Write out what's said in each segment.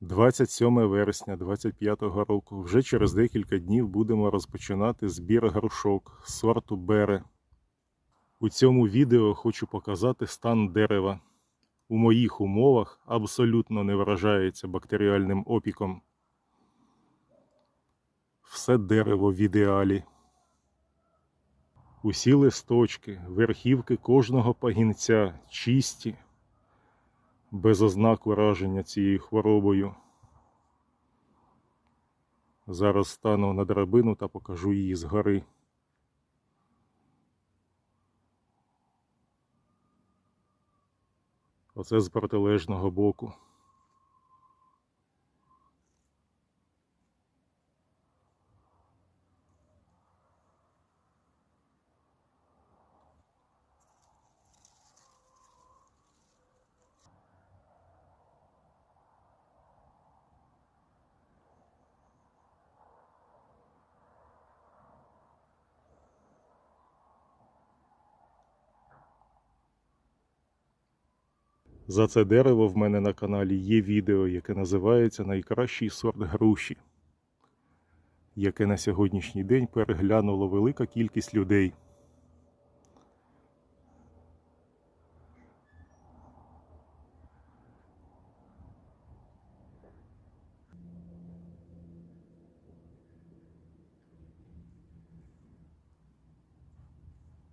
27 вересня 25 року. Вже через декілька днів будемо розпочинати збір грушок сорту Бере. У цьому відео хочу показати стан дерева. У моїх умовах абсолютно не вражається бактеріальним опіком. Все дерево в ідеалі. Усі листочки, верхівки кожного пагінця чисті, без ознак враження цією хворобою. Зараз стану на драбину та покажу її згори. Оце з протилежного боку. За це дерево в мене на каналі є відео, яке називається Найкращий сорт груші, яке на сьогоднішній день переглянуло велика кількість людей.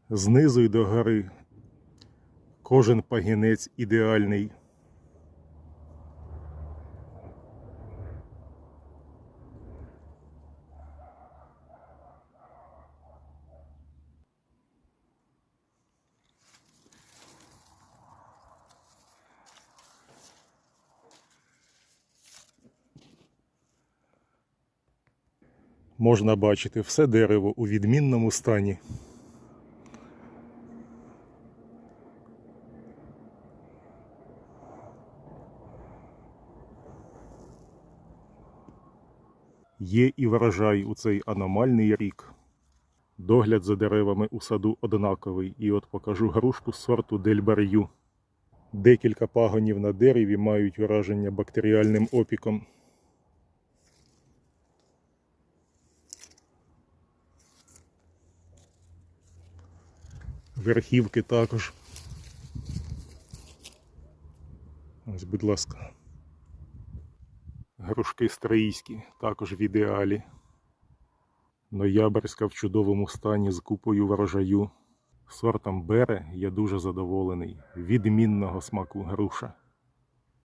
Знизу й до гори Кожен пагінець ідеальний. Можна бачити все дерево у відмінному стані. Є і врожай у цей аномальний рік. Догляд за деревами у саду однаковий, і от покажу грушку сорту Дельбар'ю. Декілька пагонів на дереві мають враження бактеріальним опіком. Верхівки також. Ось, будь ласка. Грушки стрийські, також в ідеалі. Ноябрьська в чудовому стані з купою врожаю. Сортом бере я дуже задоволений. Відмінного смаку груша.